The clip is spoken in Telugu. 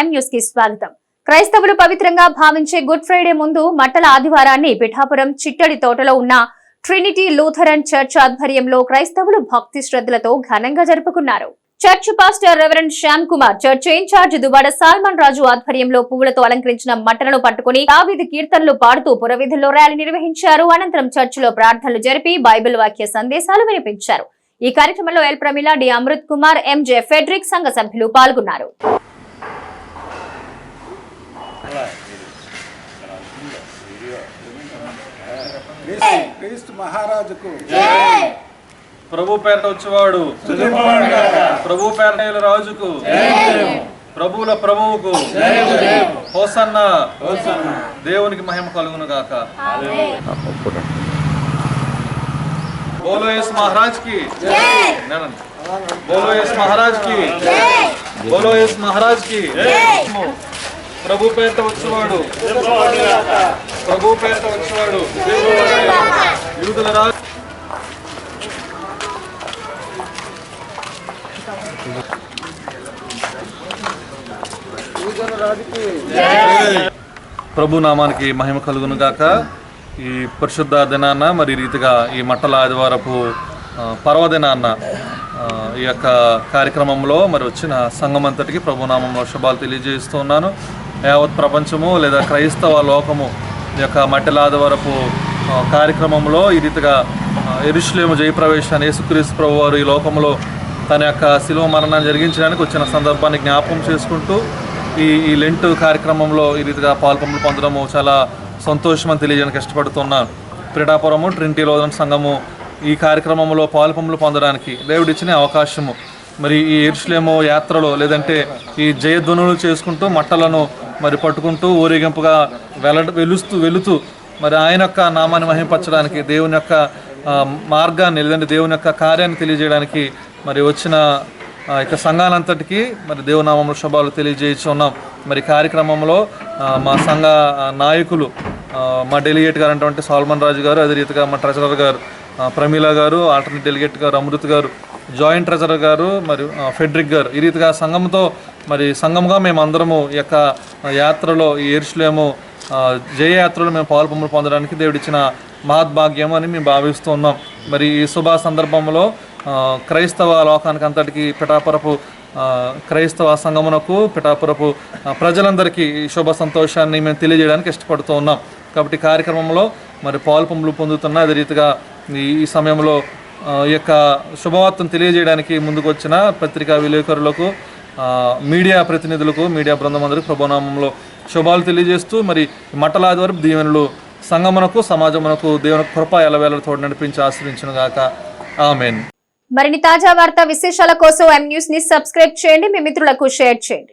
స్వాగతం. క్రైస్తవులు పవిత్రంగా భావించే గుడ్ ఫ్రైడే ముందు మట్టల ఆదివారాన్ని పిఠాపురం చిట్టడి తోటలో ఉన్న ట్రినిటీ లూథరన్ చర్చ్ ఆధ్వర్యంలో క్రైస్తవులు భక్తి శ్రద్ధలతో ఘనంగా జరుపుకున్నారు. Church pastor reverend Shyam Kumar church in charge Dubada Solomon Raju ఆధ్వర్యంలో పువ్వులతో అలంకరించిన మట్టలను పట్టుకుని దావిధి కీర్తనలు పాడుతూ పురవీధుల్లో ర్యాలీ నిర్వహించారు. అనంతరం చర్చిలో ప్రార్థనలు జరిపి బైబిల్ వాక్య సందేశాలు వినిపించారు. ఈ కార్యక్రమంలో L Pramila D Amrit Kumar M J Frederick సంఘ సభ్యులు పాల్గొన్నారు. మహారాజుకు. ప్రభు పేరట వచ్చేవాడు. ప్రభు పేరట రాజుకు. ప్రభువుల ప్రభువుకు. హోసన్న. దేవునికి మహిమ కలుగును గాక. బోలో ఎస్ మహారాజ్కి నేనండి. బోలో ఎస్ మహారాజ్కి బోలో ఎస్ మహారాజ్కి ప్రభు పేరట వచ్చేవాడు. ప్రభు పేరట వచ్చేవాడు. యూదుల ప్రభు నామానికి మహిమ కలుగును గాక. ఈ పరిశుద్ధ దినాన్న మరి రీతిగా ఈ మట్టల ఆదివారపు పర్వదినాన్న ఈ యొక్క కార్యక్రమంలో మరి వచ్చిన సంఘం అంతటికి ప్రభు నామంలో శుభాలు తెలియజేస్తున్నాను యావత్ ప్రపంచము లేదా క్రైస్తవ లోకము ఈ యొక్క మట్టల ఆదివారపు కార్యక్రమంలో ఈ రీతిగా ఎరుషులేము జయప్రవేశాన్ని యేసుక్రీస్తు ప్రభు వారు ఈ లోకంలో తన యొక్క శిలువ మరణాన్ని జరిగించడానికి వచ్చిన సందర్భాన్ని జ్ఞాపకం చేసుకుంటూ ఈ ఈ లెంట్ కార్యక్రమంలో ఈ రీతిగా పాల్పొంపులు పొందడము చాలా సంతోషం అని తెలియజేయడానికి ఇష్టపడుతున్నాను. క్రీడాపురము ట్రింటీ లోదన సంఘము ఈ కార్యక్రమంలో పాల్పొంపులు పొందడానికి దేవుడిచ్చిన అవకాశము. మరి ఈ ఎరుషులేము యాత్రలో లేదంటే ఈ జయధ్వనులు చేసుకుంటూ మట్టలను మరి పట్టుకుంటూ ఊరేగింపుగా వెల వెలుస్తూ వెళుతూ మరి ఆయన యొక్క నామాన్ని మహింపరచడానికి దేవుని యొక్క మార్గాన్ని లేదంటే దేవుని యొక్క కార్యాన్ని తెలియజేయడానికి మరి వచ్చిన ఇక సంఘాలంతటికి మరి దేవునామంలో శుభాలు తెలియజేస్తున్నాం మరి కార్యక్రమంలో మా సంఘ నాయకులు మా డెలిగేట్ గారు అంటే సాల్మన్ రాజు గారు అదే రీతిగా మా ట్రెజరర్ గారు ప్రమీల గారు ఆల్టర్నేట్ డెలిగేట్ గారు అమృత్ గారు జాయింట్ ట్రెజరర్ గారు మరియు ఫెడ్రిక్ గారు ఈ రీతిగా సంఘంతో మరి సంఘంగా మేము అందరము ఈ యొక్క యాత్రలో ఈ ఏర్స్లేము జయయాత్రలో మేము పాల్పొమ్మలు పొందడానికి దేవుడిచ్చిన మహద్భాగ్యం అని మేము భావిస్తున్నాం. మరి ఈ శుభ సందర్భంలో క్రైస్తవ లోకానికి అంతటికి పిఠాపురపు క్రైస్తవ సంగమునకు పిఠాపురపు ప్రజలందరికీ ఈ శుభ సంతోషాన్ని మేము తెలియజేయడానికి ఇష్టపడుతూ ఉన్నాం. కాబట్టి కార్యక్రమంలో మరి పాల్పొమ్మలు పొందుతున్న అదే రీతిగా ఈ ఈ సమయంలో ఈ యొక్క శుభవార్తను తెలియజేయడానికి ముందుకు వచ్చిన పత్రికా విలేకరులకు మీడియా ప్రతినిధులకు మీడియా బృందం అందరికీ ప్రభునామంలో శుభాలు తెలియజేస్తూ మరి ఈ మట్టల ఆదివారం దీవెనలు సంగమునకు సమాజమునకు దేవుని కృప ఎలవేళ తోడు నడిపించి ఆశ్రయించును గాక. ఆమెన్. మరిన్ని తాజా వార్తా విశేషాల కోసం ఎం న్యూస్ని సబ్స్క్రైబ్ చేయండి. మీ మిత్రులకు షేర్ చేయండి.